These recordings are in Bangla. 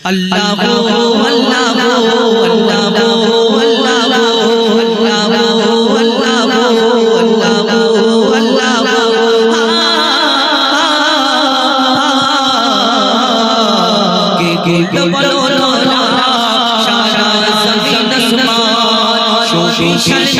আল্লাহ আল্লাহ বলো সারা জমিন আসমান শোষণ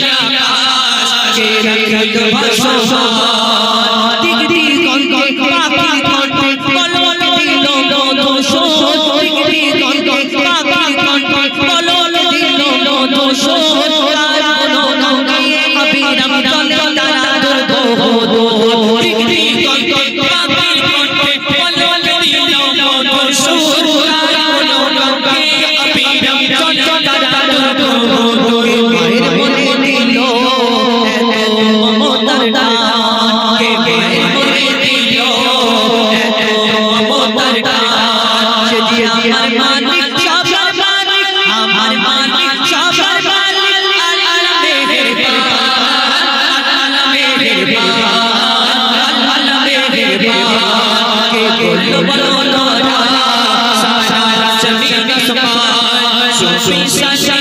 শোষণ 说说笑笑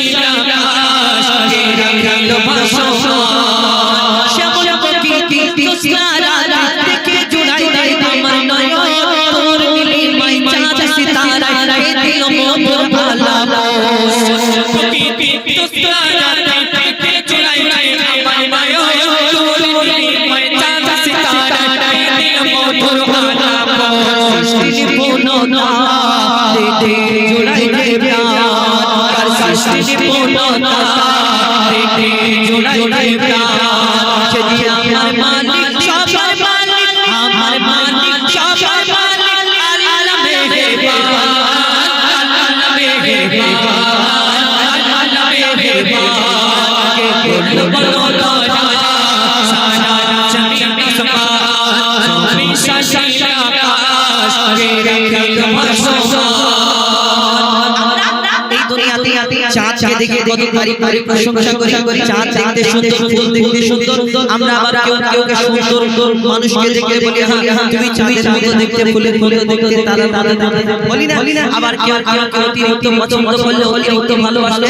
সৃষ্টি চাঁদকে দেখে কত তারিফ তারিফ প্রশংসা করি। চাঁদ দেখতে সুন্দর ফুল দেখতে সুন্দর আমরা আবার কেউ কেউকে সুন্দর মানুষকে দেখে বলি হ্যাঁ তুমি চাঁদের মতো দেখতে ফুলের মতো দেখতে তারা তারা বলি না আবার কেউ কেউ কেউ অতিরিক্ত পছন্দ করলে অতিরিক্ত ভালোবাসে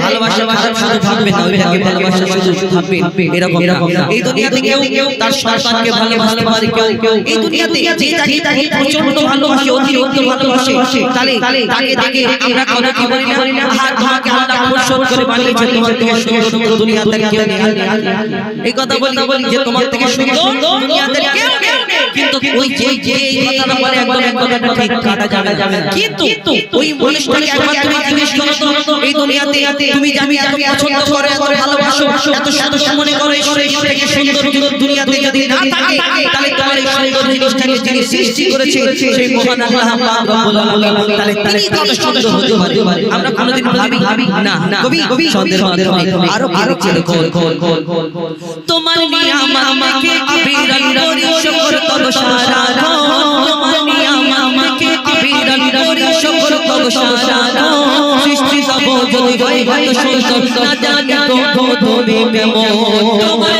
ভালোবাসা খারাপ শুধু ভাববে না ওইটাকে ভালোবাসা শুধু ভাববে এরকম এরকম এই দুনিয়াতে কেউ কেউ তার সন্তানকে ভালোবাসতে পারে কেউ। কেউ। এই দুনিয়াতে যে তাকে তাকে প্রচণ্ড ভালোবাসে অতিরিক্ত ভালোবাসে তাহলে তাকে দেখে আমরা কথা কি বলি না হাত পরিশোধ করে বানিয়েছে তোমার থেকে সুন্দর সুন্দর দুনিয়াতে কেউ এই কথা বলি যে তোমার থেকে সুন্দর দুনিয়াতে কেউ কিন্তু ওই যে যে কথাটা বলে একদম একদম একদম ঠিক কাটা যাবে যাবে না কিন্তু ওই মানুষটাকে একবার তুমি জিজ্ঞেস করো তো এই দুনিয়াতে তুমি যাবি এত পছন্দ করে এত ভালোবাসো এত সুন্দর মনে করো থেকে সুন্দর সুন্দর দুনিয়াতে যদি না থাকে তাহলে তোমার এই সুন্দর জিনিসটাকে যিনি সৃষ্টি করেছে সেই মহান আল্লাহ পাক রব্বুল আলামিন তাহলে কত সুন্দর হতে পারে আমরা কোনোদিন ভাবি ভাবি না কবি কবি সন্দেহ আরও আরও তোমার নিয়ামত আমাকে আবিরান করি শুকর সারা তোমার নিয়ামত আমাকে আবিরান করি শুকর সারা সৃষ্টি সব যদি হয় হয় সুন্দর না জানি তুমি তোমার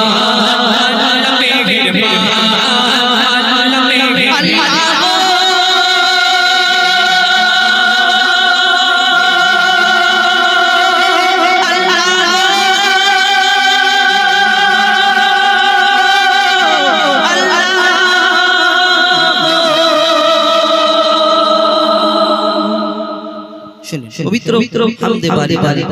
পবিত্র হামদে বারে বারে